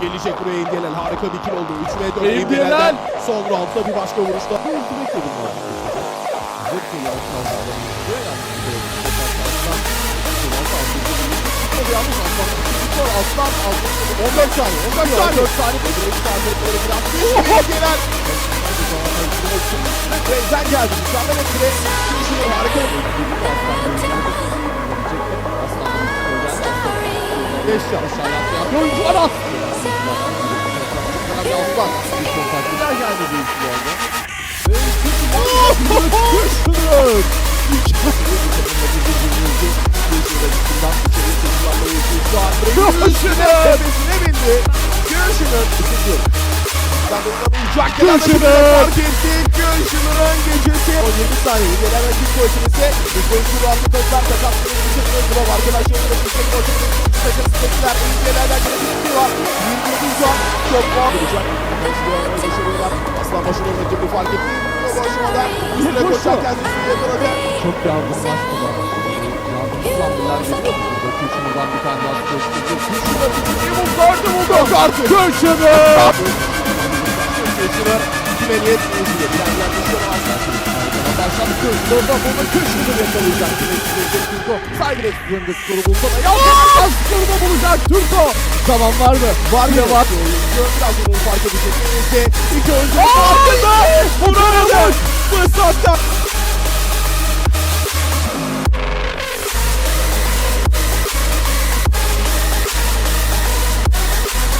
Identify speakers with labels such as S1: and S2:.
S1: gelecek buraya Indielel. Harika bir kill oldu. 3 ve 4
S2: Indielel.
S1: Indielel'den son roundda bir başka vuruşta.
S2: Bekledim bu yer kazandı.
S1: Yalnız Aslan Aslan Aslan 14 saniye 14 saniye 14 saniye Direkt saniyeleri biraz Indielel Rezen geldi mükemmel etkili Düşünüyor harika Geçti aşağıya atlayan bir oyuncu var Aslan
S2: kontaktılar geldi bu iş bu arada.
S1: Düşünür Görüşünür Tepesine bindi Görüşünür Düşünür Görüşünür Fark ettik Görüşünür'ün gecesi 17 saniye İlgelen rakip koşunusu Bir koşu Ramlı Tözler takasını geçirmiyor Drop arkadaşlarıyla Fırsat koşunusu Takım sıkıntılar İlgelerden gene bir iki var 27 şu an Çok puan bulacak Başarıyorlar Aslan başarıyor rakibi fark etti Bu başlamadan Üstüne
S2: koşu.
S1: koşarken üstüne yakaladı
S2: Çok yardımlaştı da. Yardımcılar geliyor. Burada Kuşmu'dan bir tane daha koşturdu. Kuşmu'da bir vurdu. Gardı buldu.
S1: Yok artık
S2: Köşede.
S1: Geçiyor Kime niyet niyetiyle Bir an yaklaşıyor
S2: Başladı Kuşmu'da. Burada Kuşmu'da yakalayacak. Kuşmu'da Turko. Saygıdex üzerinde skoru bulsa da yapacak. Skoru da bulacak. Turko. Zaman var mı?
S1: Var ya
S2: var.
S1: Biraz onu fark edecek. İki oyuncu
S2: Aa!
S1: farkında. Vuramadı. Fırsatta.